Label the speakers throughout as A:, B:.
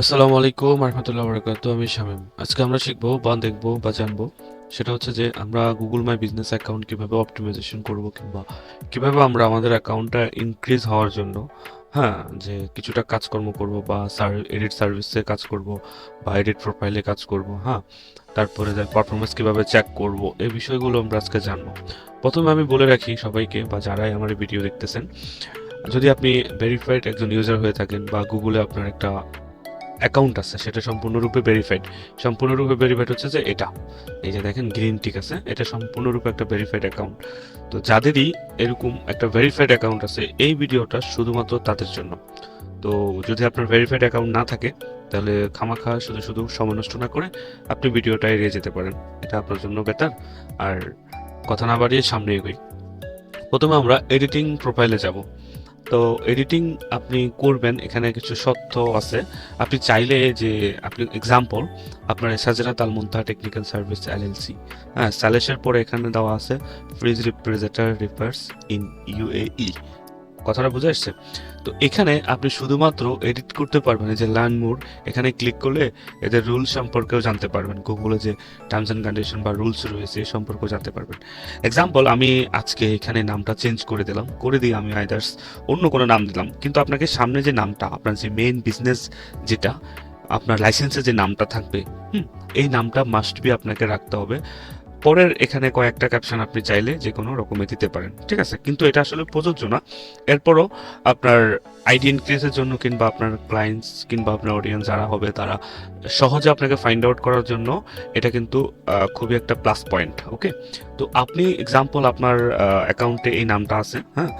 A: আসসালামু আলাইকুম রহমতুল্লাহ বরকাত আমি শামীম। আজকে আমরা শিখব, বা দেখব, বা জানব, সেটা হচ্ছে যে আমরা গুগল মাই বিজনেস অ্যাকাউন্ট কীভাবে অপটিমাইজেশন করব কিংবা কীভাবে আমরা আমাদের অ্যাকাউন্টটা ইনক্রিজ হওয়ার জন্য হ্যাঁ যে কিছুটা কাজকর্ম করব, বা এডিট সার্ভিসে কাজ করব, বা এডিট প্রোফাইলে কাজ করব হ্যাঁ তারপরে যে পারফরমেন্স কীভাবে চেক করব, এই বিষয়গুলো আমরা আজকে জানব। প্রথমে আমি বলে রাখি সবাইকে, বা যারাই আমার ভিডিও দেখতেছেন, যদি আপনি ভেরিফাইড একজন ইউজার হয়ে থাকেন, বা গুগলে আপনার একটা অ্যাকাউন্ট আছে, সেটা সম্পূর্ণরূপে ভেরিফাইড সম্পূর্ণরূপে ভেরিফাইড হচ্ছে যে এটা। এই যে দেখেন গ্রিন টিক আছে, এটা সম্পূর্ণরূপে একটা ভেরিফাইড অ্যাকাউন্ট তো যাদেরই এরকম একটা ভেরিফাইড অ্যাকাউন্ট আছে, এই ভিডিওটা শুধুমাত্র তাদের জন্য। তো যদি আপনার ভেরিফাইড অ্যাকাউন্ট না থাকে, তাহলে খামাখা শুধু শুধু সময় না করে আপনি ভিডিওটা এড়িয়ে যেতে পারেন। এটা আপনার জন্য বেটার আর কথা না বাড়িয়ে সামনে এগোই। প্রথমে আমরা এডিটিং প্রোফাইলে যাব। তো এডিটিং আপনি করবেন, এখানে কিছু সত্য আছে। আপনি চাইলে যে আপনি এক্সাম্পল আপনার সাজেনা তাল মুন্তাহা টেকনিক্যাল সার্ভিস এলএলসি হ্যাঁ স্যালেসের পরে এখানে দেওয়া আছে ফ্রিজ রিপ্রেজেন্টার রিপার্স ইন ইউএই কথাটা বুঝে আসছে? তো এখানে আপনি শুধুমাত্র এডিট করতে পারবেন এই যে লার্ন মোড এখানে ক্লিক করলে এদের রুল সম্পর্কেও জানতে পারবেন। গুগলে যে টার্মস অ্যান্ড কন্ডিশন বা রুলস রয়েছে এই সম্পর্কেও জানতে পারবেন। এক্সাম্পল আমি আজকে এখানে নামটা চেঞ্জ করে দিলাম। করে দিয়ে আমি আইদার্স অন্য কোনো নাম দিলাম। কিন্তু আপনাকে সামনে যে নামটা, আপনার যে মেইন বিজনেস যেটা, আপনার লাইসেন্সে যে নামটা থাকবে, হুম, এই নামটা মাস্ট বি আপনাকে রাখতে হবে। পরের এখানে কয়েকটা ক্যাপশন আপনি চাইলে যে কোনো রকমে দিতে পারেন, ঠিক আছে? কিন্তু এটা আসলে প্রযোজ্য না। এরপরও আপনার আইডি ইনক্রিজের জন্য কিংবা আপনার ক্লায়েন্টস কিংবা আপনার অডিয়েন্স যারা হবে, তারা সহজে আপনাকে ফাইন্ড আউট করার জন্য এটা কিন্তু খুবই একটা প্লাস পয়েন্ট ওকে তো আপনি এক্সাম্পল আপনার অ্যাকাউন্টে এই নামটা আছে হ্যাঁ?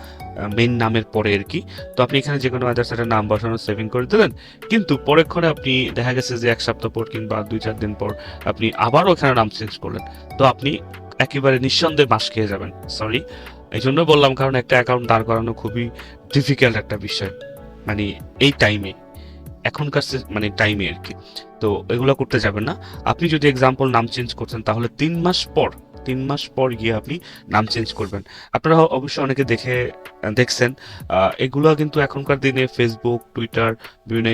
A: মেইন নামের পরে আর কি। তো আপনি এখানে যে কোনো আদার্স একটা নাম বসানো সেভিং করে দিলেন কিন্তু পরেক্ষণে আপনি দেখা গেছে যে এক সপ্তাহ পর কিংবা দুই চার দিন পর আপনি আবারও এখানে নাম চেঞ্জ করলেন। তো আপনি একেবারে নিঃসন্দেহে মাস খেয়ে যাবেন। সরি এই জন্য বললাম, কারণ একটা অ্যাকাউন্ট দাঁড় করানো খুবই ডিফিকাল্ট একটা বিষয়। মানে এই টাইমে এখনকার মানে টাইমে আর কি। তো এগুলো করতে যাবেন না। আপনি যদি এক্সাম্পল নাম চেঞ্জ করছেন তাহলে তিন মাস পর তিন মাস পর গিয়ে আপনি নাম চেঞ্জ করবেন। আপনারা অবশ্যই অনেকে দেখে দেখছেন। এগুলো কিন্তু এখনকার দিনে ফেসবুক টুইটার বিভিন্ন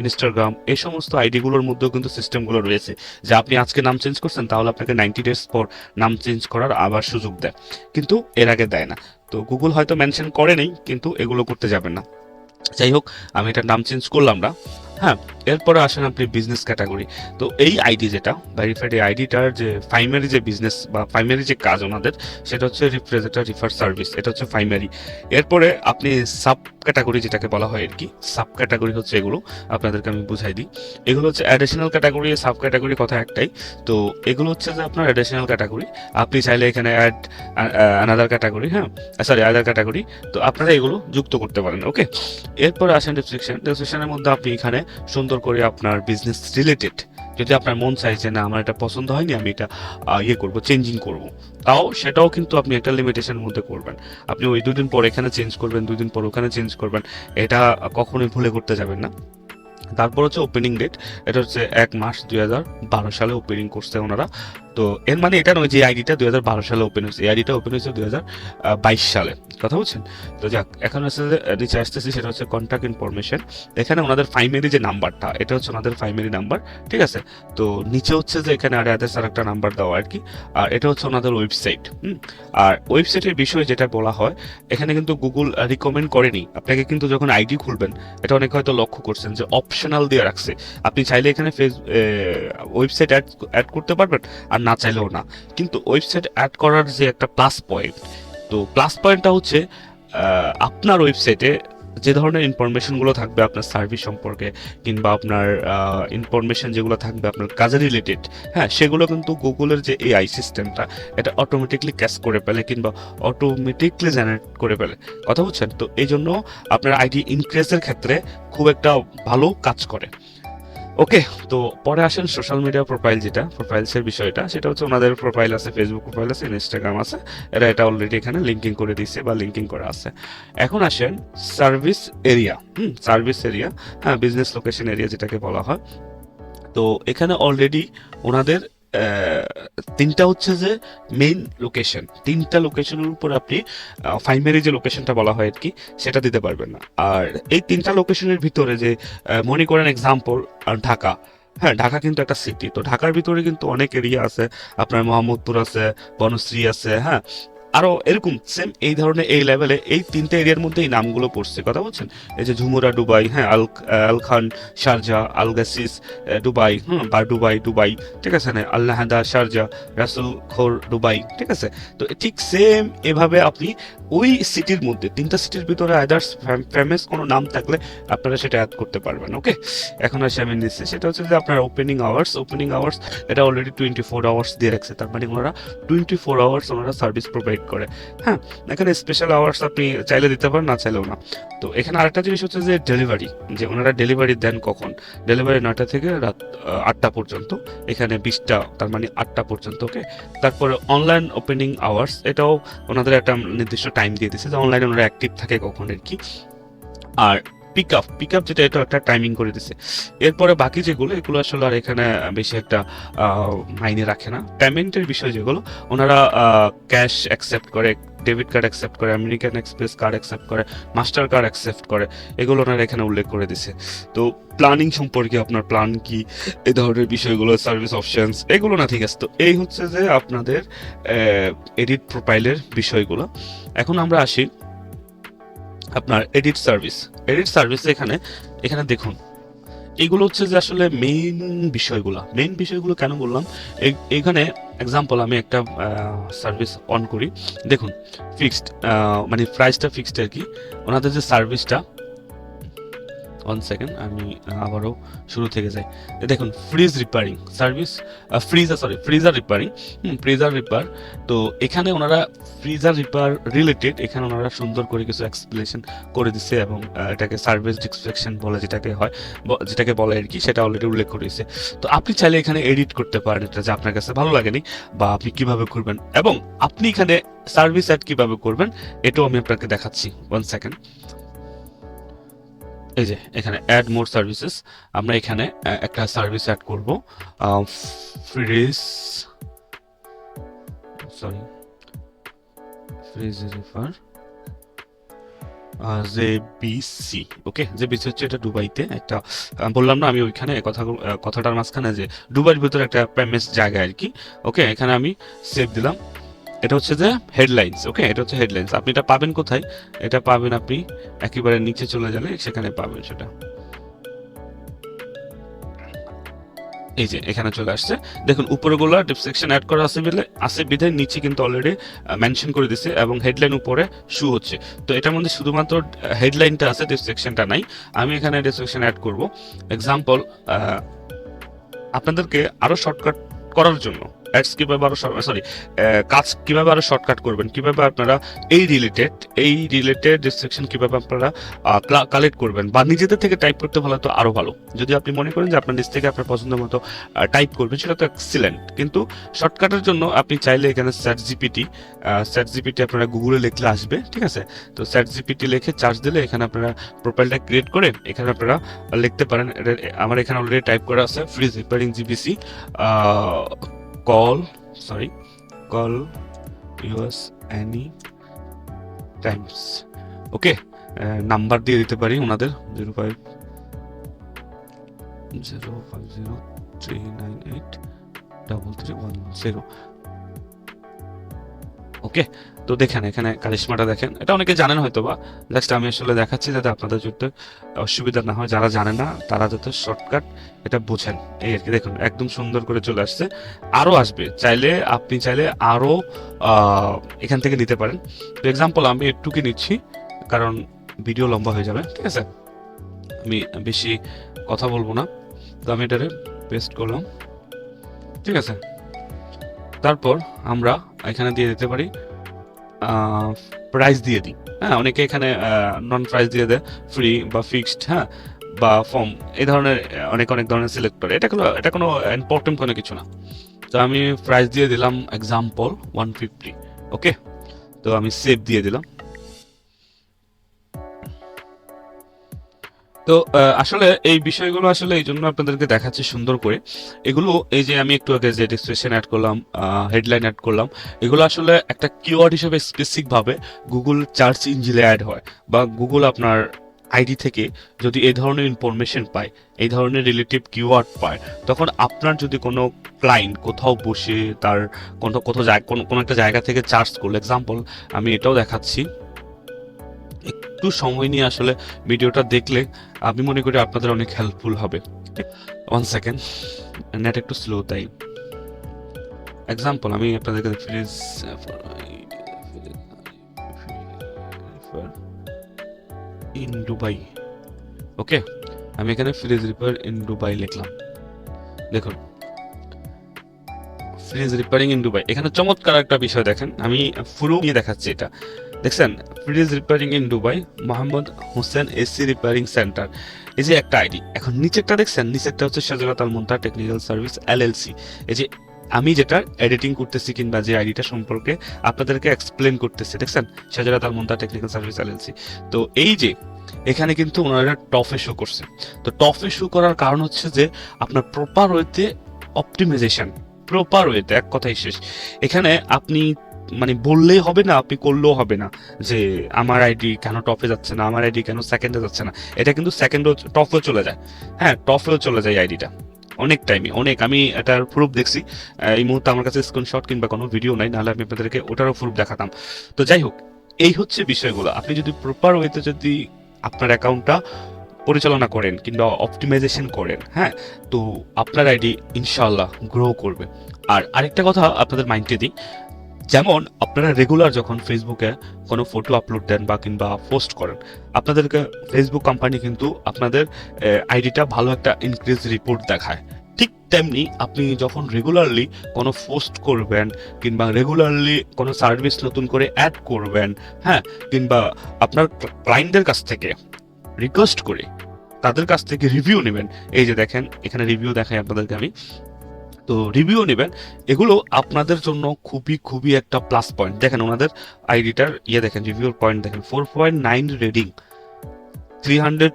A: ইনস্টাগ্রাম এই সমস্ত আইডিগুলোর মধ্যেও কিন্তু সিস্টেমগুলো রয়েছে। যে আপনি আজকে নাম চেঞ্জ করছেন, তাহলে আপনাকে নাইনটি ডেজ পর নাম চেঞ্জ করার আবার সুযোগ দেয়। কিন্তু এর আগে দেয় না। তো গুগল হয়তো মেনশন করে নেই কিন্তু এগুলো করতে যাবেন না। যাই হোক, আমি এটার নাম চেঞ্জ করলাম না। হ্যাঁ এরপরে আসেন আপনি বিজনেস ক্যাটাগরি তো এই আইডি যেটা ভেরিফাইড এই আইডিটার যে প্রাইমারি যে বিজনেস বা প্রাইমারি যে কাজ ওনাদের, সেটা হচ্ছে রিপ্রেজেন্টার রিফার সার্ভিস এটা হচ্ছে প্রাইমারি এরপরে আপনি সাব ক্যাটাগরি যেটাকে বলা হয় আর কি সাব ক্যাটাগরি হচ্ছে এগুলো, আপনাদেরকে আমি বুঝাই দিই। এগুলো হচ্ছে অ্যাডিশনাল ক্যাটাগরি সাব ক্যাটাগরি কথা একটাই। তো এগুলো হচ্ছে যে আপনার অ্যাডিশনাল ক্যাটাগরি আপনি চাইলে এখানে অ্যাড আনাদার ক্যাটাগরি হ্যাঁ? সরি আদার ক্যাটাগরি তো আপনারা এগুলো যুক্ত করতে পারেন ওকে এরপরে আসেন ডেসক্রিপশন ডেসক্রিপশনের মধ্যে আপনি এখানে সুন্দর করে আপনার বিজনেস রিলেটেড যদি আপনার মন চাইছে না, আমার এটা পছন্দ হয়নি, আমি এটা ইয়ে করব চেঞ্জিং করব। তাও সেটাও কিন্তু আপনি একটা লিমিটেশনের মধ্যে করবেন। আপনি ওই দুদিন পর এখানে চেঞ্জ করবেন দুই দিন পর ওখানে চেঞ্জ করবেন, এটা কখনোই ভুলে করতে যাবেন না। তারপর হচ্ছে ওপেনিং ডেট এটা হচ্ছে এক মাস দুই হাজার বারো সালে ওপেনিং করছে ওনারা। তো এর মানে এটা নয় যে আইডিটা দুই হাজার বারো সালে ওপেন হয়েছে, এই আইডিটা ওপেন হয়েছে দুই হাজার বাইশ সালে। কথা বলছেন? তো যাক, এখন হচ্ছে নিচে আসতেছি, সেটা হচ্ছে কন্ট্যাক্ট ইনফরমেশন এখানে ওনাদের প্রাইমারি যে নাম্বারটা, এটা হচ্ছে ওনাদের প্রাইমারি নাম্বার, ঠিক আছে? তো নিচে হচ্ছে যে, এখানে আর আদার্স আর একটা নাম্বার দেওয়া আর কি। আর এটা হচ্ছে ওনাদের ওয়েবসাইট আর ওয়েবসাইটের বিষয়ে যেটা বলা হয়, এখানে কিন্তু গুগল রিকমেন্ড করেনি। আপনাকে কিন্তু যখন আইডি খুলবেন, এটা অনেকে হয়তো লক্ষ্য করছেন যে অপশনাল দিয়ে রাখছে। আপনি চাইলে এখানে ফেস ওয়েবসাইট অ্যাড অ্যাড করতে পারবেন, আর না চাইলেও না। কিন্তু ওয়েবসাইট অ্যাড করার যে একটা প্লাস পয়েন্ট তো প্লাস পয়েন্টটা হচ্ছে আপনার ওয়েবসাইটে যে ধরনের ইনফরমেশনগুলো থাকবে আপনার সার্ভিস সম্পর্কে কিংবা আপনার ইনফরমেশন যেগুলো থাকবে আপনার কাজে রিলেটেড হ্যাঁ সেগুলো কিন্তু গুগলের যে এআই সিস্টেমটা এটা অটোমেটিকলি ক্যাশ করে ফেলে কিংবা অটোমেটিকলি জেনারেট করে ফেলে। কথা বুঝছেন? তো এই জন্য আপনার আইডি ইনক্রিজের ক্ষেত্রে খুব একটা ভালো কাজ করে। ওকে তো পরে আসেন সোশ্যাল মিডিয়া প্রোফাইল যেটা প্রোফাইলসের বিষয়টা। সেটা হচ্ছে ওনাদের প্রোফাইল আছে ফেসবুক প্রোফাইল আছে ইনস্টাগ্রাম আছে। এরা এটা অলরেডি এখানে লিঙ্কিং করে দিয়েছে বা লিঙ্কিং করা আছে। এখন আসেন সার্ভিস এরিয়া হুম সার্ভিস এরিয়া হ্যাঁ বিজনেস লোকেশন এরিয়া যেটাকে বলা হয়। তো এখানে অলরেডি ওনাদের তিনটা হচ্ছে যে মেইন লোকেশন তিনটা লোকেশনের উপর আপনি ফাইমারি যে লোকেশনটা বলা হয় আর কি, সেটা দিতে পারবেন না। আর এই তিনটা লোকেশনের ভিতরে যে মনে করেন এক্সাম্পল ঢাকা। হ্যাঁ ঢাকা কিন্তু একটা সিটি তো ঢাকার ভিতরে কিন্তু অনেক এরিয়া আছে। আপনার মোহাম্মদপুর আছে, বনশ্রী আছে হ্যাঁ। আরও এরকম সেম এই ধরনের এই লেভেলে এই তিনটে এরিয়ার মধ্যে এই নামগুলো পড়ছে। কথা বলছেন? এই যে ঝুমুরা ডুবাই হ্যাঁ আল আল খান শারজা আল গাসিস আহ, হুম বা ডুবাই ডুবাই ঠিক আছে না? আল্লাহাদা শারজা রাসুল খোর দুবাই ঠিক আছে? তো ঠিক সেম এভাবে আপনি ওই সিটির মধ্যে তিনটা সিটির ভিতরে আদার্স ফেমাস কোনো নাম থাকলে আপনারা সেটা অ্যাড করতে পারবেন ওকে এখন আসি আমি নিচ্ছি সেটা হচ্ছে যে আপনার ওপেনিং আওয়ার্স ওপেনিং আওয়ার্স এটা অলরেডি টোয়েন্টি ফোর আওয়ার্স দিয়ে রাখছে। তার মানে ওনারা টোয়েন্টি ফোর আওয়ার্স ওনারা সার্ভিস প্রোভাইড করে। হ্যাঁ এখানে স্পেশাল আওয়ার্স আপনি চাইলে দিতে পারেন, না চাইলেও না। তো এখানে আরেকটা জিনিস হচ্ছে যে ডেলিভারি যে ওনারা ডেলিভারি দেন কখন? ডেলিভারি নয়টা থেকে রাত আটটা পর্যন্ত, এখানে বিশটা, তার মানে আটটা পর্যন্ত ওকে তারপরে অনলাইন ওপেনিং আওয়ার্স এটাও ওনাদের একটা নির্দিষ্ট টাইম দিয়ে দিচ্ছে যে অনলাইনে ওনারা অ্যাক্টিভ থাকে কখন আর কি। আর পিক আপ পিক আপ যেটা এটা একটা টাইমিং করে দিছে। এরপরে বাকি যেগুলো, এগুলো আসলে আর এখানে বেশি একটা মাইনে রাখে না। পেমেন্টের বিষয় যেগুলো, ওনারা ক্যাশ অ্যাকসেপ্ট করে ডেবিট কার্ড অ্যাকসেপ্ট করে আমেরিকান এক্সপ্রেস কার্ড অ্যাকসেপ্ট করে মাস্টার কার্ড অ্যাকসেপ্ট করে, এগুলো ওনারা এখানে উল্লেখ করে দিছে। তো প্ল্যানিং সম্পর্কে আপনার প্ল্যান কি? এই ধরনের বিষয়গুলো সার্ভিস অপশনস এগুলো না, ঠিক আছে। তো এই হচ্ছে যে আপনাদের এডিট প্রোফাইলের বিষয়গুলো। এখন আমরা আসি আপনার এডিট সার্ভিস এডিট সার্ভিস এখানে এখানে দেখুন। এগুলো হচ্ছে যে আসলে মেইন বিষয়গুলো। মেইন বিষয়গুলো কেন বললাম? এখানে এক্সাম্পল আমি একটা সার্ভিস অন করি। দেখুন ফিক্সড মানে প্রাইসটা ফিক্সড আর কি। ওনাদের যে সার্ভিসটা ওয়ান সেকেন্ড আমি আবারও শুরু থেকে যাই। দেখুন fridge repairing service freezer sorry freezer repairing freezer repair তো এখানে ওনারা ফ্রিজার রিপেয়ার রিলেটেড এখানে ওনারা সুন্দর করে কিছু এক্সপ্লেনেশন করে দিচ্ছে এবং এটাকে সার্ভিস ডিসক্রিপশন বলে যেটাকে হয় যেটাকে বলে আর কি, সেটা অলরেডি উল্লেখ করেছে তো আপনি চাইলে এখানে এডিট করতে পারেন, এটা যে আপনার কাছে ভালো লাগেনি বা আপনি কীভাবে করবেন। এবং আপনি এখানে সার্ভিস অ্যাড কীভাবে করবেন, এটাও আমি আপনাকে দেখাচ্ছি। ওয়ান সেকেন্ড এই যে, এখানে অ্যাড মোর সার্ভিসেস আমরা এখানে একটা সার্ভিস অ্যাড করব। ফ্রিজ সরি ফ্রিজ রিফার জে বিসি ওকে যে বিসি হচ্ছে এটা দুবাইতে একটা বললাম না, আমি ওইখানে কথা কথাটার মাঝখানে যে দুবাইয়ের ভিতরে একটা প্যামেস জায়গা আর কি ওকে এখানে আমি সেভ দিলাম। এটা হচ্ছে যে হেডলাইন্স ওকে এটা হচ্ছে হেডলাইন্স আপনি এটা পাবেন কোথায়? এটা পাবেন আপনি একেবারে নিচে চলে গেলে সেখানে পাবেন সেটা। এই যে, এখানে চলে আসছে। দেখুন, উপরেগুলো ডিসক্রিপশন অ্যাড করা আছে বলে আছে বিধায় নিচে কিন্তু অলরেডি মেনশন করে দিছে এবং হেডলাইন উপরে শু হচ্ছে। তো এটার মধ্যে শুধুমাত্র হেডলাইনটা আছে ডিসক্রিপশনটা নাই। আমি এখানে ডিসক্রিপশন অ্যাড করব। এক্সাম্পল আপনাদেরকে আরও শর্টকাট করার জন্য। অ্যাডস কীভাবে আরও সরি কাজ কীভাবে আরও শর্টকাট করবেন? কীভাবে আপনারা এই রিলেটেড এই রিলেটেড ডিসক্রিপশন কীভাবে আপনারা কালেক্ট করবেন? বা নিজেদের থেকে টাইপ করতে ভালো তো আরও ভালো। যদি আপনি মনে করেন যে আপনার নিজ থেকে আপনার পছন্দ মতো টাইপ করবেন, সেটা তো এক্সিলেন্ট কিন্তু শর্টকাটের জন্য আপনি চাইলে এখানে স্যাট জিপিটি স্যাট জিপিটি আপনারা গুগলে লিখলে আসবে, ঠিক আছে? তো স্যাট জিপিটি লিখে চার্জ দিলে এখানে আপনারা প্রোফাইলটা ক্রিয়েট করে এখানে আপনারা লিখতে পারেন। আমার এখানে অলরেডি টাইপ করা আছে fridge repairing JBC call sorry call US any times okay number দিয়ে দিতে পারি ওনাদের zero five zero five zero three nine eight double three one zero okay, তো দেখেন এখানে কারিশমাটা দেখেন। এটা অনেকে জানেন হয়তো বা জাস্ট আমি আসলে দেখাচ্ছি যাতে আপনাদের যাতে অসুবিধা না হয়। যারা জানে না, তারা যাতে শর্টকাট এটা বোঝেন। এই আর কি, দেখুন, একদম সুন্দর করে চলে আসছে। আরও আসবে। চাইলে আপনি চাইলে আরও এখান থেকে নিতে পারেন। তো এক্সাম্পল আমি একটুকি নিচ্ছি, কারণ ভিডিও লম্বা হয়ে যাবে, ঠিক আছে? আমি বেশি কথা বলব না। তো আমি এটারে পেস্ট করলাম, ঠিক আছে? তারপর আমরা এখানে দিয়ে দিতে পারি প্রাইস দিয়ে দিই। হ্যাঁ অনেকে এখানে নন প্রাইস দিয়ে দেয় ফ্রি বা ফিক্সড হ্যাঁ বা ফর্ম এই ধরনের অনেক অনেক ধরনের সিলেক্ট করে। এটা কোনো এটা কোনো ইম্পর্টেন্ট কোনো কিছু না। তো আমি প্রাইস দিয়ে দিলাম এক্সাম্পল ওয়ান ফিফটি ওকে তো আমি সেভ দিয়ে দিলাম। তো আসলে এই বিষয়গুলো আসলে এই জন্য আপনাদেরকে দেখাচ্ছি সুন্দর করে। এগুলো, এই যে আমি একটু আগে যে ডিসক্রিপশন অ্যাড করলাম হেডলাইন অ্যাড করলাম, এগুলো আসলে একটা কিওয়ার্ড হিসেবে স্পেসিফিক ভাবে গুগল সার্চ ইঞ্জিনে অ্যাড হয় বা গুগল আপনার আইডি থেকে যদি এই ধরনের ইনফরমেশন পায়, এই ধরনের রিলেটিভ কিওয়ার্ড পায়, তখন আপনার যদি কোনো ক্লায়েন্ট কোথাও বসে তার কোনো, কোথাও কোনো একটা জায়গা থেকে চার্জ করল এক্সাম্পল আমি এটাও দেখাচ্ছি। একটু সময় নিয়ে আসলে ভিডিওটা দেখলে আমি মনে করি আপনাদের অনেক হেল্পফুল হবে। ওয়ান সেকেন্ড নেট একটু স্লো তাই। এক্সাম্পল আমি আপনাদেরকে ফ্রিজ ইন দুবাই ওকে আমি এখানে ফ্রিজ রিপেয়ার ইন দুবাই লিখলাম। দেখুন ফ্রিজ রিপেয়ারিং ইন দুবাই এখানে চমৎকার একটা বিষয় দেখেন, আমি পুরো নিয়ে দেখাচ্ছি এটা। দেখছেন? Fridge repairing in Dubai Mohammad Hossain AC repairing center এই যে একটা আইডি এখন নিচেরটা দেখছেন? নিচেরটা হচ্ছে Shahjalat Al Munta technical service LLC এই যে আমি যেটা এডিটিং করতেছি কিংবা যে আইডিটা সম্পর্কে আপনাদেরকে এক্সপ্লেন করতেছি, দেখছেন? Shahjalat Al Munta technical service LLC তো এই যে, এখানে কিন্তু ওনারা টফে শো করছে। তো টফে শো করার কারণ হচ্ছে যে, আপনার প্রপার ওয়েতে অপটিমাইজেশন প্রপার ওয়েতে এক কথাই শেষ। এখানে আপনি মানে বললেই হবে না, আপনি করলেও হবে না যে আমার আইডি কেন টপে যাচ্ছে না, আমার আইডি কেন সেকেন্ডে যাচ্ছে না। এটা কিন্তু সেকেন্ডও টপেও চলে যায়। হ্যাঁ টপেও চলে যায় আইডিটা অনেক টাইমে অনেক। আমি এটার প্রুফ দেখছি। এই মুহূর্তে আমার কাছে স্ক্রিনশট কিংবা কোনো ভিডিও নাই, নাহলে আমি আপনাদেরকে ওটারও প্রুফ দেখাতাম। তো যাই হোক, এই হচ্ছে বিষয়গুলো। আপনি যদি প্রপার ওয়েতে যদি আপনার অ্যাকাউন্টটা পরিচালনা করেন কিংবা অপটিমাইজেশন করেন হ্যাঁ তো আপনার আইডি ইনশাআল্লাহ গ্রো করবে। আর আরেকটা কথা আপনাদের মাইন্ডে দিই যেমন আপনারা রেগুলার যখন ফেসবুকে কোনো ফটো আপলোড দেন বা কিংবা পোস্ট করেন, আপনাদেরকে ফেসবুক কোম্পানি কিন্তু আপনাদের আইডিটা ভালো একটা ইনক্রিজ রিপোর্ট দেখায়। ঠিক তেমনি আপনি যখন রেগুলারলি কোনো পোস্ট করবেন কিংবা রেগুলারলি কোনো সার্ভিস নতুন করে অ্যাড করবেন হ্যাঁ কিংবা আপনার ক্লায়েন্টদের কাছ থেকে রিকোয়েস্ট করে, তাদের কাছ থেকে রিভিউ নেবেন। এই যে দেখেন, এখানে রিভিউ দেখাই আপনাদেরকে আমি। তো রিভিউ নেবেন। এগুলো আপনাদের জন্য খুবই খুবই একটা প্লাস পয়েন্ট দেখেন ওনাদের আইডিটার ইয়ে দেখেন রিভিউর পয়েন্ট দেখেন four point nine rating three hundred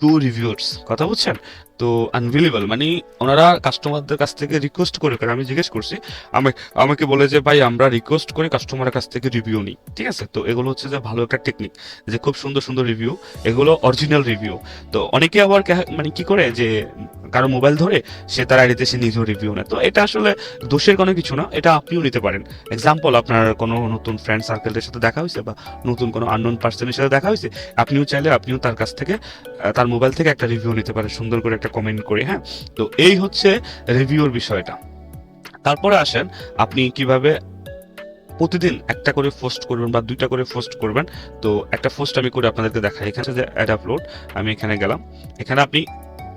A: two reviews কথা বুঝছেন? তো আনবিলিবল মানে ওনারা কাস্টমারদের কাছ থেকে রিকোয়েস্ট করে করে, আমি জিজ্ঞেস করছি আমাকে আমাকে বলে যে, ভাই, আমরা রিকোয়েস্ট করে কাস্টমারের কাছ থেকে রিভিউ নিই। ঠিক আছে? তো এগুলো হচ্ছে যে ভালো একটা টেকনিক যে খুব সুন্দর সুন্দর রিভিউ এগুলো অরিজিনাল রিভিউ তো অনেকে আবার মানে কি করে যে কারও মোবাইল ধরে সে তার আইডিতে সে নিজেও রিভিউ নেয়। তো এটা আসলে দোষের কোনো কিছু না, এটা আপনিও নিতে পারেন। এক্সাম্পল আপনার কোনো নতুন ফ্রেন্ড সার্কেলের সাথে দেখা হয়েছে বা নতুন কোনো আননোন পার্সনের সাথে দেখা হয়েছে, আপনিও চাইলে আপনিও তার কাছ থেকে তার মোবাইল থেকে একটা রিভিউ নিতে পারেন, সুন্দর করে একটা কমেন্ট করে হ্যাঁ? তো এই হচ্ছে রিভিউর বিষয়টা। তারপরে আসেন, আপনি কীভাবে প্রতিদিন একটা করে পোস্ট করবেন বা দুইটা করে পোস্ট করবেন। তো একটা পোস্ট আমি করে আপনাদেরকে দেখাই। এখানে যে অ্যাড আপলোড আমি এখানে গেলাম। এখানে আপনি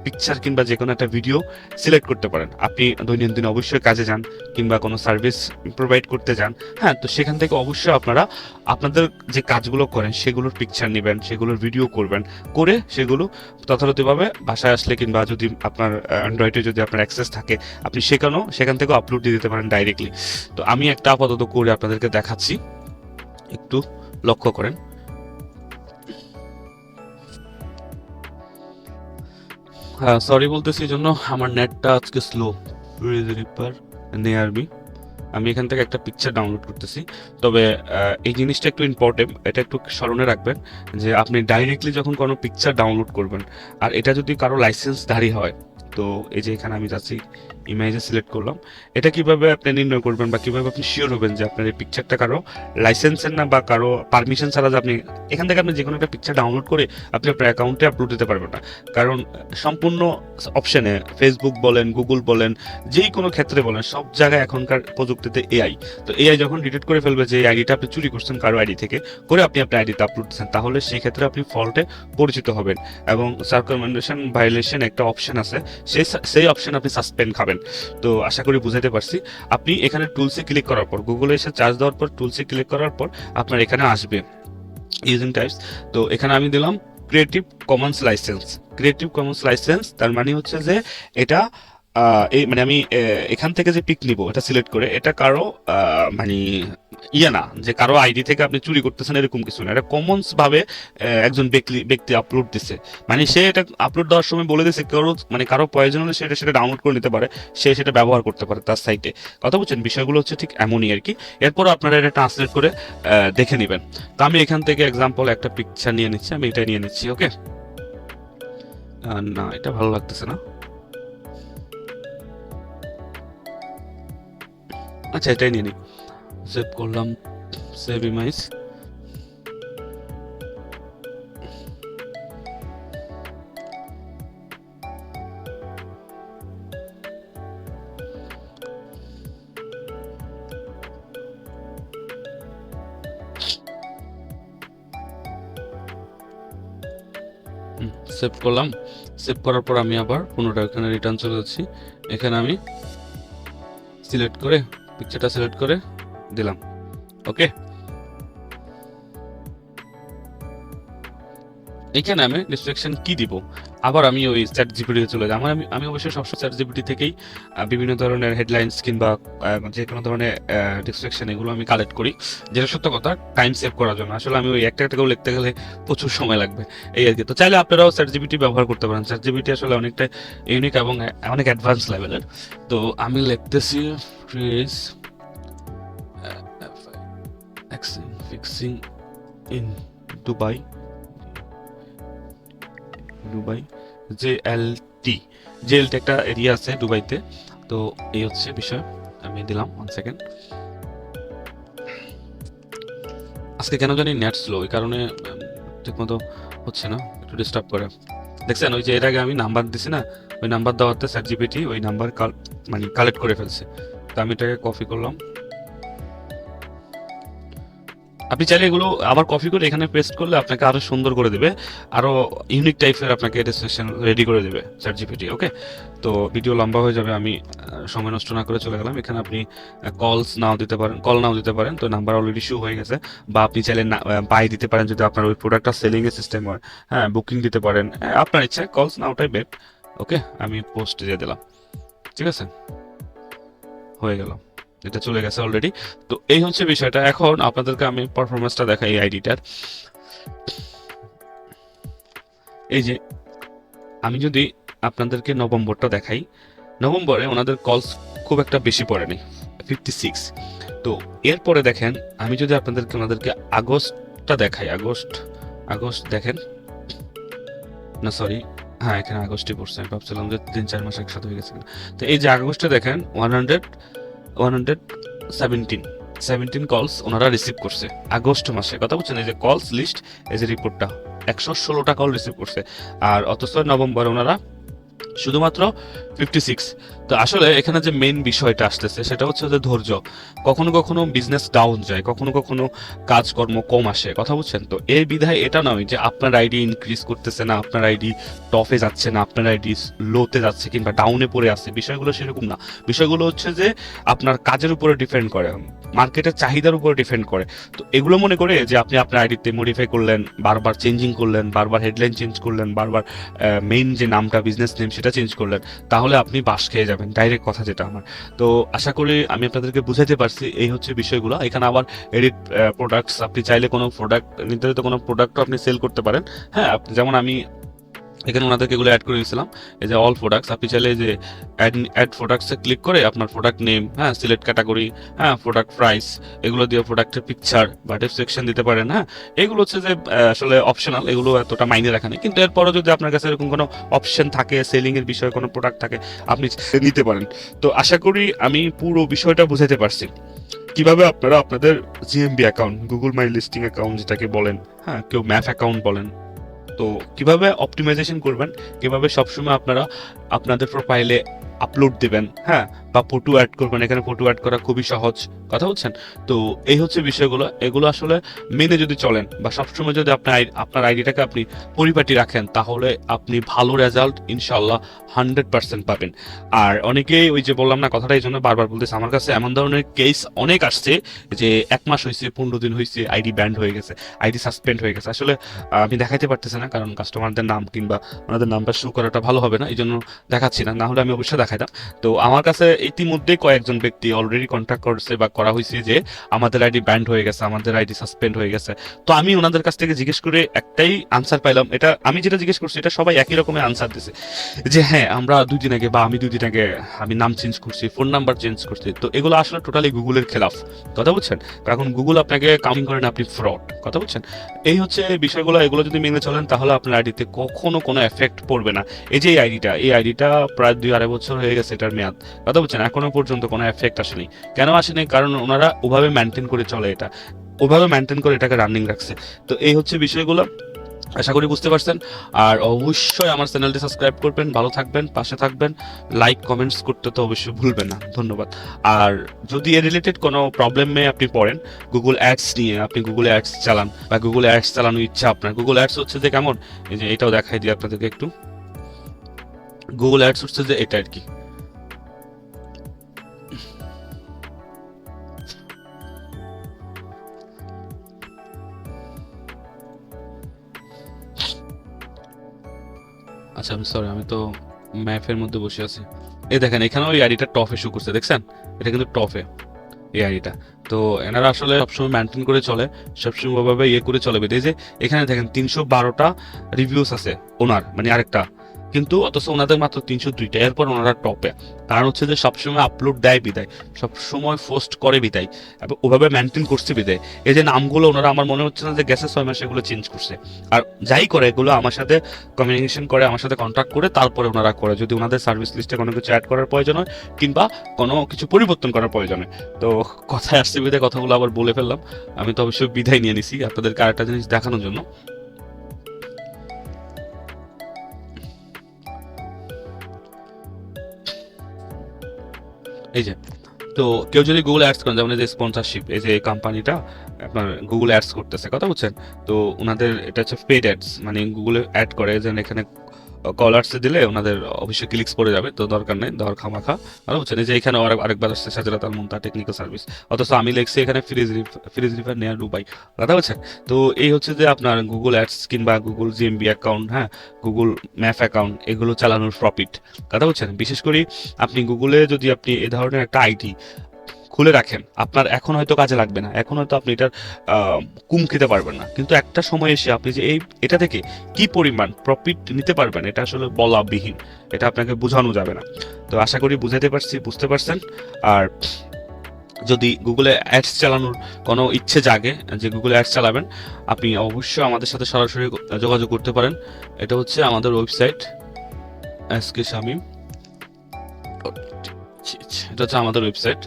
A: পিকচার কিংবা যে কোনো একটা ভিডিও সিলেক্ট করতে পারেন। আপনি দৈনন্দিন অবশ্যই কাজে যান কিংবা কোনো সার্ভিস প্রোভাইড করতে যান। হ্যাঁ তো সেখান থেকে অবশ্যই আপনারা আপনাদের যে কাজগুলো করেন, সেগুলোর পিকচার নেবেন, সেগুলোর ভিডিও করবেন। করে সেগুলো যথাযথভাবে বাসায় আসলে কিংবা যদি আপনার অ্যান্ড্রয়েডে যদি আপনার অ্যাক্সেস থাকে, আপনি সেখানেও, সেখান থেকেও আপলোড দিয়ে দিতে পারেন ডাইরেক্টলি তো আমি একটা আপাতত করে আপনাদেরকে দেখাচ্ছি। একটু লক্ষ্য করেন। হ্যাঁ সরি বলতেছি এই জন্য আমার নেটটা আজকে স্লো রিপার নেয়ার বি আমি এখান থেকে একটা পিকচার ডাউনলোড করতেছি। তবে এই জিনিসটা একটু ইম্পর্টেন্ট এটা একটু স্মরণে রাখবেন যে আপনি ডাইরেক্টলি যখন কোনো পিকচার ডাউনলোড করবেন, আর এটা যদি কারও লাইসেন্সধারী হয় তো এই যে এখানে আমি যাচ্ছি ইমেজে সিলেক্ট করলাম। এটা কীভাবে আপনি নির্ণয় করবেন বা কীভাবে আপনি শিওর হবেন যে আপনার এই পিকচারটা কারও লাইসেন্সের না বা কারও পারমিশন ছাড়া যে আপনি, এখান থেকে আপনি যে কোনো একটা পিকচার ডাউনলোড করে আপনি আপনার অ্যাকাউন্টে আপলোড দিতে পারবেন না। কারণ সম্পূর্ণ অপশনে ফেসবুক বলেন গুগল বলেন যেই কোনো ক্ষেত্রে বলেন, সব জায়গায় এখনকার প্রযুক্তিতে এআই তো এআই যখন ডিটেক্ট করে ফেলবে যে এই আইডিটা আপনি চুরি করছেন কারও আইডি থেকে, করে আপনি আপনার আইডিতে আপলোড দিচ্ছেন, তাহলে সেই ক্ষেত্রে আপনি ফল্টে পরিচিত হবেন। এবং সার্কমেন্ডেশন ভায়োলেশন একটা অপশন আছে সেই সেই অপশন আপনি সাসপেন্ড খাবেন। তো আশা করি বুঝাতে পারছি। আপনি এখানে টুলসে ক্লিক করার পর গুগলে এসে চার্জ দেওয়ার পর টুলসে ক্লিক করার পর আপনার এখানে আসবে ইউজিং টাইপস তো এখানে আমি দিলাম creative commons license creative commons license তার মানে হচ্ছে যে এটা এই মানে আমি এখান থেকে যে পিক নিব, এটা সিলেক্ট করে, এটা কারও মানে ইয়ে না, যে কারও আইডি থেকে আপনি চুরি করতেছেন, এরকম কিছু না। এটা কমনস ভাবে একজন ব্যক্তি ব্যক্তি আপলোড দিছে। মানে সে এটা আপলোড দেওয়ার সময় বলে দিছে, কারও মানে কারও প্রয়োজন হলে সেটা সেটা ডাউনলোড করে নিতে পারে, সে সেটা ব্যবহার করতে পারে তার সাইটে কথা বলছেন, বিষয়গুলো হচ্ছে ঠিক এমনই আর কি। এরপর আপনারা এটা ট্রান্সলেট করে দেখে নেবেন। তো আমি এখান থেকে এক্সাম্পল একটা পিকচার নিয়ে নিচ্ছি, আমি এটা নিয়ে নিচ্ছি ওকে না, এটা ভালো লাগতেছে না। আচ্ছা এটাই নিয়ে নিই। সেভ করলাম। সেভ ইমাইজ সেভ করলাম। সেভ করার পর আমি আবার পুনরায় এখানে রিটার্ন চলে যাচ্ছি। এখানে আমি সিলেক্ট করে পিকচারটা সিলেক্ট করে দিলাম। ওকে এখানে আমি ডিস্ট্রাকশন কি দিব? আবার আমি ওই চ্যাট জিপিটিতে চলে যাই। আমার আমি আমি অবশ্যই সবসময় চ্যাট জিপিটি থেকেই বিভিন্ন ধরনের হেডলাইন্স কিংবা যে কোনো ধরনের ডিস্ট্রাকশন এগুলো আমি কালেক্ট করি। যেটা সত্য কথা টাইম সেভ করার জন্য। আসলে আমি ওই একটা একটা লিখতে গেলে প্রচুর সময় লাগবে এই আর কি। তো চাইলে আপনারাও চ্যাট জিপিটি ব্যবহার করতে পারেন। চ্যাট জিপিটি আসলে অনেকটা ইউনিক এবং অনেক অ্যাডভান্স লেভেলের তো আমি লিখতেছি fridge fixing in Dubai Dubai, J L T. J L T একটা এরিয়া আছে দুবাইতে। তো এই হচ্ছে বিষয়, আমি দিলাম ওয়ান সেকেন্ড আজকে কেন জানি নেট স্লো এই কারণে ঠিকমতো হচ্ছে না, একটু ডিস্টার্ব করে। দেখছেন, ওই যে এর আগে আমি নাম্বার দিছি না, ওই নাম্বার দেওয়াতে স্যার জিপিটি ওই নাম্বার মানে কালেক্ট করে ফেলছে। তো আমি এটাকে কপি করলাম। আপনি চাইলে এগুলো আবার কপি করে এখানে পেস্ট করলে আপনাকে আরও সুন্দর করে দেবে আরও ইউনিক টাইপের আপনাকে রেজিস্ট্রেশন রেডি করে দেবে চ্যাট জিপিটি ওকে তো ভিডিও লম্বা হয়ে যাবে আমি সময় নষ্ট না করে চলে গেলাম। এখানে আপনি কলস নাও দিতে পারেন কল নাও দিতে পারেন। তো নাম্বার অলরেডি শু হয়ে গেছে। বা আপনি চাইলে বাই দিতে পারেন যদি আপনার ওই প্রোডাক্টটা সেলিং এর সিস্টেম হয়। হ্যাঁ বুকিং দিতে পারেন। হ্যাঁ, আপনার ইচ্ছা কলস নাওটাই বেট ওকে আমি পোস্ট দিয়ে দিলাম। ঠিক আছে? হয়ে গেল। এটা চলে গেছে অলরেডি তো এই হচ্ছে বিষয়টা। এখন আপনাদেরকে আমি পারফরমেন্সটা দেখাই এই আইডিটার। এই যে, আমি যদি আপনাদেরকে নভেম্বরটা দেখাই। নভেম্বরে ওনাদের কলস খুব একটা বেশি পড়েনি ফিফটি সিক্স তো এরপরে দেখেন, আমি যদি আপনাদেরকে, ওনাদেরকে আগস্টটা দেখাই। আগস্ট আগস্ট দেখেন। না সরি হ্যাঁ এখানে আগস্টই পড়ছে। আমি ভাবছিলাম যে তিন, চার মাস একসাথে হয়ে গেছে তো এই যে আগস্টে দেখেন one hundred one hundred seventeen seventeen calls ওনারা রিসিভ করছে। আগস্ট মাসে। কথা বলছেন, এই যে কলস লিস্ট এই যে রিপোর্টটা একশো ষোলোটা কল রিসিভ করছে। আর অথচ নভেম্বর ওনারা শুধুমাত্র ফিফটি সিক্স তো আসলে এখানে যে মেইন বিষয়টা আসতেছে, সেটা হচ্ছে যে ধৈর্য। কখনো কখনো বিজনেস ডাউন যায়, কখনো কখনো কাজকর্ম কম আসে, কথা বলছেন তো? এই বিধায় এটা নয় যে আপনার আইডি ইনক্রিজ করতেছে না, আপনার আইডি টপে যাচ্ছে না, আপনার আইডি লোতে যাচ্ছে কিংবা ডাউনে পড়ে আছে, বিষয়গুলো সেরকম না। বিষয়গুলো হচ্ছে যে আপনার কাজের উপরে ডিপেন্ড করে মার্কেটের চাহিদার উপরে ডিপেন্ড করে। তো এগুলো মনে করে যে আপনি আপনার আইডিতে মডিফাই করলেন, বারবার চেঞ্জিং করলেন, বারবার হেডলাইন চেঞ্জ করলেন, বারবার মেইন যে নামটা বিজনেস নেম সেটা চেঞ্জ করলেন, তাহলে আপনি বাস খেয়ে যাবেন। ডাইরেক্ট কথা যেটা আমার। তো আশা করি আমি আপনাদেরকে বুঝাইতে পারছি এই হচ্ছে বিষয়গুলো। এখানে আবার এডিট প্রোডাক্টস আপনি চাইলে কোনো প্রোডাক্ট নির্ধারিত কোনো প্রোডাক্টও আপনি সেল করতে পারেন। হ্যাঁ যেমন আমি এখানে ওনাদেরকে এগুলো অ্যাড করে দিয়েছিলাম এই যে অল প্রোডাক্টস আপনি চাইলে যে অ্যাড অ্যাড প্রোডাক্টসে ক্লিক করে আপনার প্রোডাক্ট নেম হ্যাঁ সিলেক্ট ক্যাটাগরি হ্যাঁ প্রোডাক্ট প্রাইস এগুলো দিয়ে প্রোডাক্টের পিকচার বা ডেসক্রিপশন দিতে পারেন হ্যাঁ। এগুলো হচ্ছে যে আসলে অপশনাল এগুলো এতটা মাইনে রাখা নেই। কিন্তু এরপরও যদি আপনার কাছে এরকম কোনো অপশন থাকে সেলিং এর বিষয়ে কোনো প্রোডাক্ট থাকে, আপনি নিতে পারেন। তো আশা করি আমি পুরো বিষয়টা বুঝাতে পারছি। কীভাবে আপনারা আপনাদের GMB account Google my listing account যেটাকে বলেন হ্যাঁ কেউ ম্যাপ অ্যাকাউন্ট বলেন তো কীভাবে অপটিমাইজেশন করবেন? কীভাবে সবসময় আপনারা আপনাদের প্রোফাইলে আপলোড দেবেন হ্যাঁ বা ফটো অ্যাড করবেন। এখানে ফটো অ্যাড করা খুবই সহজ কথা বলছেন। তো এই হচ্ছে বিষয়গুলো। এগুলো আসলে মেনে যদি চলেন বা সবসময় যদি আপনার আপনার আইডিটাকে আপনি পরিপাটি রাখেন, তাহলে আপনি ভালো রেজাল্ট ইনশাল্লাহ হান্ড্রেড পার্সেন্ট পাবেন। আর অনেকেই ওই যে বললাম না কথাটা এই জন্য বারবার বলতেছে, আমার কাছে এমন ধরনের কেস অনেক আসছে যে এক মাস হয়েছে পনেরো দিন হয়েছে আইডি ব্যান্ড হয়ে গেছে, আইডি সাসপেন্ড হয়ে গেছে। আসলে আমি দেখাইতে পারতেছি না, কারণ কাস্টমারদের নাম কিংবা ওনাদের নামটা শুরু করাটা ভালো হবে না এই জন্য দেখাচ্ছি না। না হলে আমি অবশ্যই দেখাইতাম। তো আমার কাছে ইতিমধ্যেই কয়েকজন ব্যক্তি অলরেডি কন্ট্যাক্ট করছে বা করা হয়েছে যে আমাদের আইডি ব্যান্ড হয়ে গেছে, আমাদের আইডি সাসপেন্ড হয়ে গেছে। তো আমি ওনাদের কাছ থেকে জিজ্ঞেস করে একটাই আনসার পাইলাম। এটা আমি যেটা জিজ্ঞেস করছি, এটা সবাই একই রকমের আনসার দিছে। যে হ্যাঁ আমরা দুই দিন আগে বা আমি দুই দিন আগে আমি নাম চেঞ্জ করছি ফোন নাম্বার চেঞ্জ করছি। তো এগুলো আসলে টোটালি গুগলের খেলাফ। কথা বলছেন এখন গুগল আপনাকে কাউন্টিং করেন আপনি ফ্রড কথা বলছেন এই হচ্ছে বিষয়গুলো, এগুলো যদি মেনে চলেন তাহলে আপনার আইডিতে কখনো কোনো এফেক্ট পড়বে না। এই যে এই আইডিটা এই আইডিটা প্রায় দুই আড়াই বছর হয়ে গেছে এটার মেয়াদ। কথা বুঝছেন এখনও পর্যন্ত কোনো এফেক্ট আসেনি। কেন আসেনি? কারণ ওনারা ওভাবে মেনটেন করে চলে এটা। ওভাবে মেনটেন করে এটাকে রানিং রাখছে। তো এই হচ্ছে বিষয়গুলো। আশা করি বুঝতে পারছেন। আর অবশ্যই আমার চ্যানেলটি সাবস্ক্রাইব করবেন, ভালো থাকবেন, পাশে থাকবেন। লাইক কমেন্টস করতে তো অবশ্যই ভুলবেন না। ধন্যবাদ। আর যদি এ রিলেটেড কোনো প্রবলেমে আপনি পড়েন গুগল অ্যাডস নিয়ে আপনি গুগল অ্যাডস চালান বা গুগল অ্যাডস চালানোর ইচ্ছা আপনার। গুগল অ্যাডস হচ্ছে যে কেমন? এই যে এটাও দেখাই দিই আপনাদেরকে একটু। গুগল অ্যাডস হচ্ছে যে এটা আর কি। আচ্ছা আমি সরি আমি তো ম্যাপের মধ্যে বসে আছি। এই দেখেন, এখানে ওই আইডিটা টফে শো করছে, দেখছেন? এটা কিন্তু টফে এই আইডিটা তো এনারা আসলে সবসময় মেনটেন করে চলে, সবসময় ওভাবে ইয়ে করে চলে। বেঁধে যে, এখানে দেখেন, তিনশো বারোটা রিভিউস আছে ওনার মানে আরেকটা। কিন্তু অথচ ওনাদের মাত্র তিনশো দুইটা। এরপর ওনারা টপে। কারণ হচ্ছে যে সবসময় আপলোড দেয় বিদায়। সবসময় পোস্ট করে বিদায়। এবং ওভাবে মেনটেন করছে বিদায়। এই যে নামগুলো ওনারা, আমার মনে হচ্ছে না যে গেছে ছয় মাসে এগুলো চেঞ্জ করছে। আর যাই করে, এগুলো আমার সাথে কমিউনিকেশন করে, আমার সাথে কন্ট্যাক্ট করে, তারপরে ওনারা করে। যদি ওনাদের সার্ভিস লিস্টে কোনো কিছু অ্যাড করার প্রয়োজন হয়, কিংবা কোনো কিছু পরিবর্তন করার প্রয়োজন হয়। তো কথায় আসছে বিদায়, কথাগুলো আবার বলে ফেললাম। আমি তো অবশ্যই বিদায় নিয়ে নিছি আপনাদেরকে আরেকটা জিনিস দেখানোর জন্য। এই যে, তো কেউ যদি গুগল অ্যাডস করেন, যেমন যে স্পন্সরশিপ এই যে কোম্পানিটা আপনার গুগল অ্যাডস করতেছে, কথা বলছেন তো ওনাদের এটা হচ্ছে পেড অ্যাডস মানে গুগলে অ্যাড করে, যেন এখানে কলার্সে দিলে ওনাদের অবশ্যই ক্লিকস পড়ে যাবে, তো দরকার নেই দর খামাখা। আর বুঝছেন যে এখানে আরেক- আরেকবার আসছে সাজরা তার মুন্তা টেকনিক্যাল সার্ভিস অথচ আমি লিখছি এখানে ফ্রিজ ফ্রিজ রিফার নেয়ার দুবাই কথা বলছেন তো এই হচ্ছে যে আপনার গুগল অ্যাডস কিংবা গুগল জিএমবি অ্যাকাউন্ট হ্যাঁ? গুগল ম্যাপ অ্যাকাউন্ট এগুলো চালানোর প্রফিট কথা বলছেন? বিশেষ করে আপনি গুগলে যদি আপনি এ ধরনের একটা আইডি খুলে রাখেন। আপনার এখন হয়তো কাজে লাগবে না। এখন হয়তো আপনি এটার কুম খেতে পারবেন না। কিন্তু একটা সময় এসে আপনি যে এই, এটা থেকে কি পরিমাণ প্রফিট নিতে পারবেন, এটা আসলে বলাবিহীন। এটা আপনাকে বোঝানো যাবে না। তো আশা করি বুঝাতে পারছি, বুঝতে পারছেন। আর যদি গুগলে অ্যাডস চালানোর কোনো ইচ্ছে জাগে, যে গুগলে অ্যাডস চালাবেন, আপনি অবশ্যই আমাদের সাথে সরাসরি যোগাযোগ করতে পারেন। এটা হচ্ছে আমাদের ওয়েবসাইট এস কে শামিম। এটা হচ্ছে আমাদের ওয়েবসাইট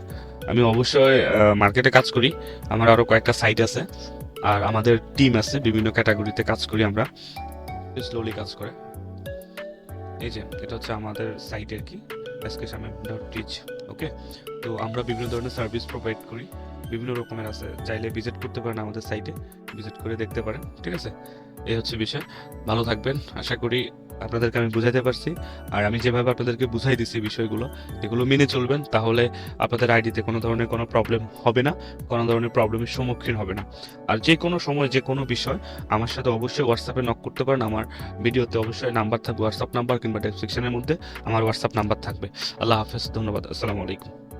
A: আমি অবশ্যই মার্কেটে কাজ করি। আমার আরও কয়েকটা সাইট আছে। আর আমাদের টিম আছে, বিভিন্ন ক্যাটাগরিতে কাজ করি আমরা। স্লোলি কাজ করে। এই যে, এটা হচ্ছে আমাদের সাইটের কি। এসকে টিচ ওকে তো আমরা বিভিন্ন ধরনের সার্ভিস প্রোভাইড করি। বিভিন্ন রকমের আছে। চাইলে ভিজিট করতে পারেন আমাদের সাইটে ভিজিট করে দেখতে পারেন, ঠিক আছে? এই হচ্ছে বিষয়। ভালো থাকবেন। আশা করি আপনাদেরকে আমি বুঝাইতে পারছি। আর আমি যেভাবে আপনাদেরকে বুঝাই দিচ্ছি বিষয়গুলো, এগুলো মেনে চলবেন, তাহলে আপনাদের আইডিতে কোনো ধরনের কোনো প্রবলেম হবে না, কোনো ধরনের প্রবলেমের সম্মুখীন হবে না। আর যে কোনো সময়, যে কোনো বিষয়, আমার সাথে অবশ্যই হোয়াটসঅ্যাপে নক করতে পারেন। আমার ভিডিওতে অবশ্যই নাম্বার থাকবে হোয়াটসঅ্যাপ নাম্বার কিংবা ডেসক্রিপশনের মধ্যে আমার হোয়াটসঅ্যাপ নাম্বার থাকবে। আল্লাহ হাফেজ, ধন্যবাদ। আসসালামু আলাইকুম।